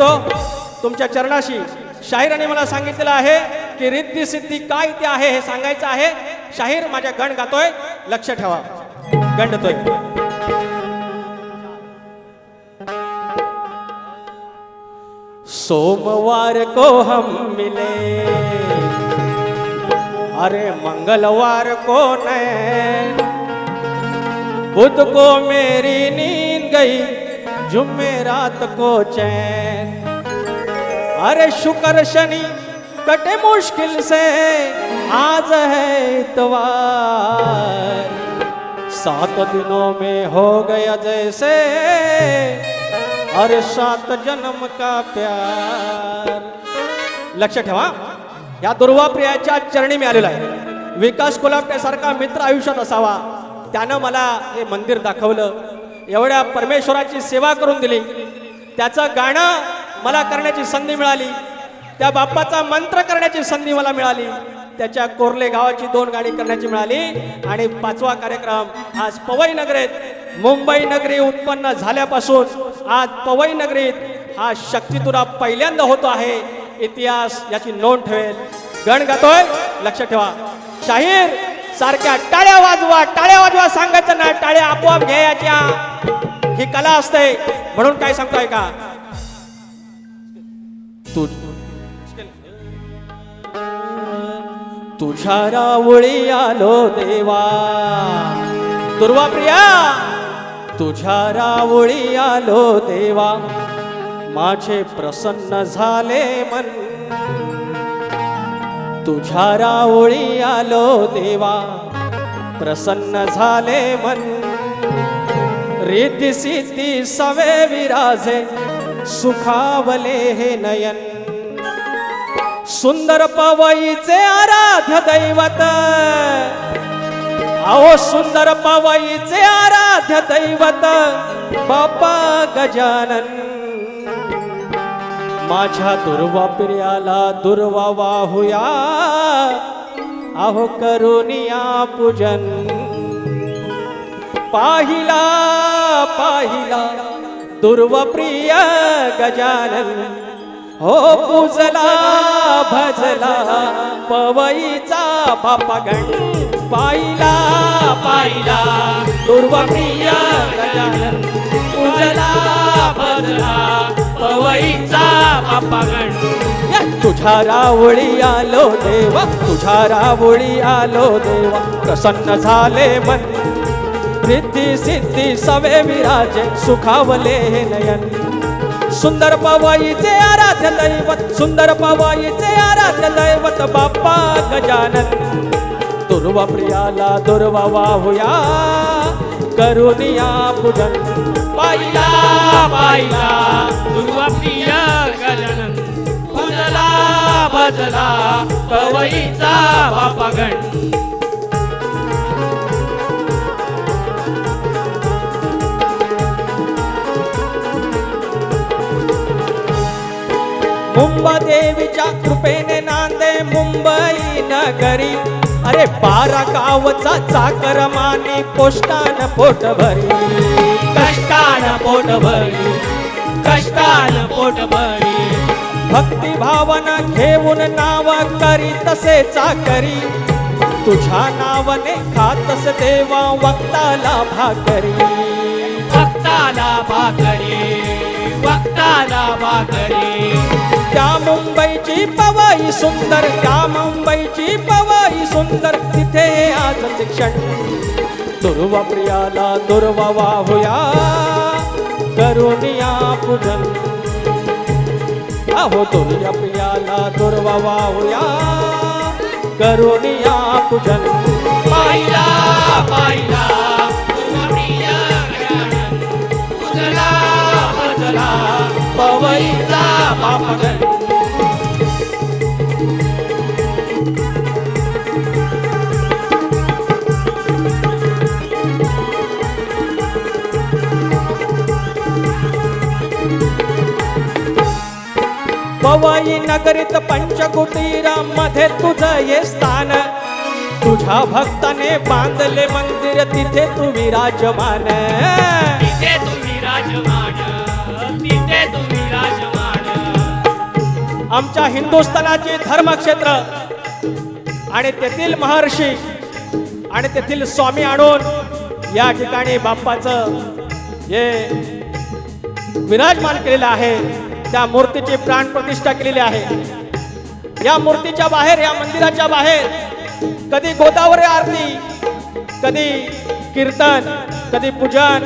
ठेवतो तुमच्या चरणाशी शाहीराने मला सांगितलेलं आहे की रिद्धी सिद्धी काय ते आहे हे सांगायचं आहे. शाहीर माझ्या गण गातोय. लक्ष ठेवा. गंडतोय सोमवार को हम मिले. अरे मंगलवार को नैन. बुध को मेरी नींद गई. जुम्मे रात को चैन अरे शुक्र शनि कटे मुश्किल से आज है इतवार। सात दिनों में हो गया जैसे अरे सात जन्म का प्यार। लक्ष ठेवा या दुर्वा प्रियाच्या चरणी मी आहे. विकास कोल्हापूरसारखा मित्र आयुष्यात असावा. त्यानं मला हे मंदिर दाखवलं. एवढ्या परमेश्वराची सेवा करून दिली. त्याचं गाणं मला करण्याची संधी मिळाली. त्या बाप्पाचा मंत्र करण्याची संधी मला मिळाली. त्याच्या कोरले गावाची दोन गाणी करण्याची मिळाली. आणि पाचवा कार्यक्रम आज पवई नगरीत मुंबई नगरी उत्पन्न झाल्यापासून आज पवई नगरीत हा शक्तितुरा पहिल्यांदा होतो आहे. इतिहास याची नोंद ठेवेल. गण गातोय लक्ष ठेवा. शाहीर सारख्या टाळ्या वाजवा टाळ्या वाजवा सांगायचं ना टाळ्या आपोआप घ्यायच्या. ही कला असते. म्हणून काय सांगतोय का? तू तुझ्या रावळी आलो देवा. दुर्वा प्रिया तुझ्या रावळी आलो देवा. माझे प्रसन्न झाले मन. तुझ्या रावळी आलो देवा. प्रसन्न झाले मन. रीती सिद्धी सवे विराजे. सुखावले हे नयन. सुंदर पवईचे आराध्य दैवत. अहो सुंदर पवईचे आराध्य दैवत. बापा गजानन. माझ्या दुर्वा प्रियाला दुर्वा वाहुया अहो करुनिया पूजन. पाहिला पाहिला दुर्वप्रिय गजानन. हो पूजला भजला पवईचा बापागण पाहिला पाहिला दुर्वप्रिय गजानन. पूजला भजला पवईचा पापागण. तुझ्या रावळी आलो देवा तुझ्या रावळी आलो देवा प्रसन्न झाले मन. रिद्धी सिद्धी सवे विराजे सुखावले हे नयन. सुंदर पवाईचे आराध्य दैवत सुंदर पवाईचे आराध्य दैवत बाप्पा गजानन. दुर्वा प्रियाला दुर्वा वाहुया करुनिया पूजन पाहिला पाहिला दुर्वा प्रिय गजानन पूजला भजला पवईचा बापागण। मुंबा देवीच्या कृपेने नांदे मुंबई नगरी। अरे बारा गावचा चाकर माने पोष्टान पोट भरी. कष्टान पोट भरी. कष्टान पोट भरी. भक्ती भावना घेऊन नाव करी तसे चाकरी. तुझ्या नावाने खातस देवा वक्ताला भाकरी. वक्ताला भाकरी. वक्ताला भाकरी. मुंबईची पवाई सुंदर त्या मुंबईची पवाई सुंदर तिथे आज शिक्षण. दुर्वा प्रियाला दुर्वा वाहूया करुनिया पूजन अहो दुर्या प्रियाला दुर्वा वाहुया करुनिया पूजन पाहिला पाहिला पवाई नगरीत पंचकुटीरा मध्ये तुझं ये स्थान. तुझ्या भक्ताने बांधले मंदिर तिथे तू विराजमान. तिथे तिथे आमच्या हिंदुस्थानाचे धर्मक्षेत्र आणि तेथील महर्षी आणि तेथील स्वामी आणून या ठिकाणी बाप्पाचं हे विराजमान केलेलं आहे. त्या मूर्तीची प्राण प्रतिष्ठा केलेली आहे. या मूर्तीच्या बाहेर या मंदिराच्या बाहेर कधी गोदावरी आरती कधी कीर्तन कधी पूजन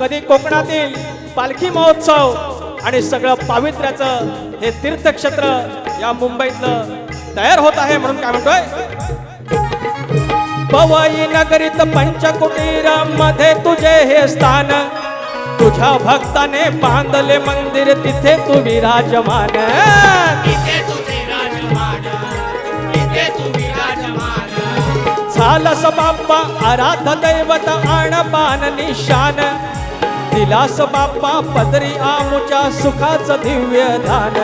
कधी कोकणातील पालखी महोत्सव आणि सगळं पावित्र्याचं हे तीर्थक्षेत्र या मुंबईतलं तयार होत आहे म्हणून काय म्हणतोय? पवई नगरीत पंचकुटीरमध्ये तुझे हे स्थान तुझ्या भक्ताने बांधले मंदिर तिथे तू विराजमान तुझे झालस बाप्पा आराध दैवत आणबान निशान. दिलास बाप्पा पदरी आमुच्या सुखाचं दिव्य दान.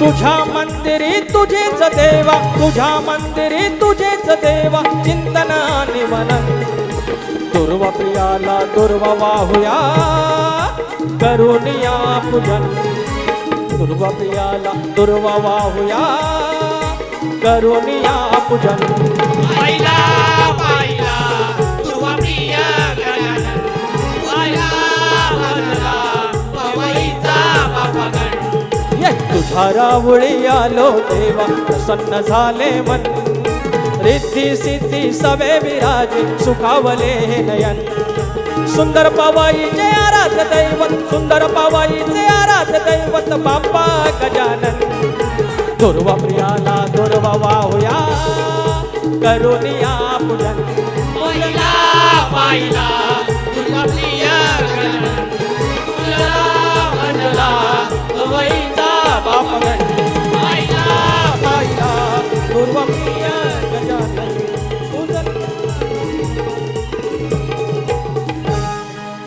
तुझ्या मंदिरी तुझेच देवा तुझ्या मंदिरी तुझेच देवा चिंतन आणि मनन. दुर्वा प्रियाला दुर्वा वाहुया करुनिया पूजन. दुर्वा प्रियाला दुर्वा वाहुया करुनिया पूजन. पाहिला पाहिला तुझा प्रिय रावळी आलो देवा प्रसन्न झाले मन. रिद्धी सिद्धी सवे विराज सुखावले हे नयन. सुंदर पवाईचे आराध दैवत सुंदर पवाईचे आराध दैवत बाप्पा गजानन. दुर्वा प्रियाला दुर्वा वाहुया करुनिया पुजन. पाहिला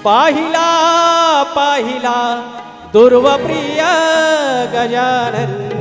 पाहिला पाहिला दुर्वप्रिय गजानन.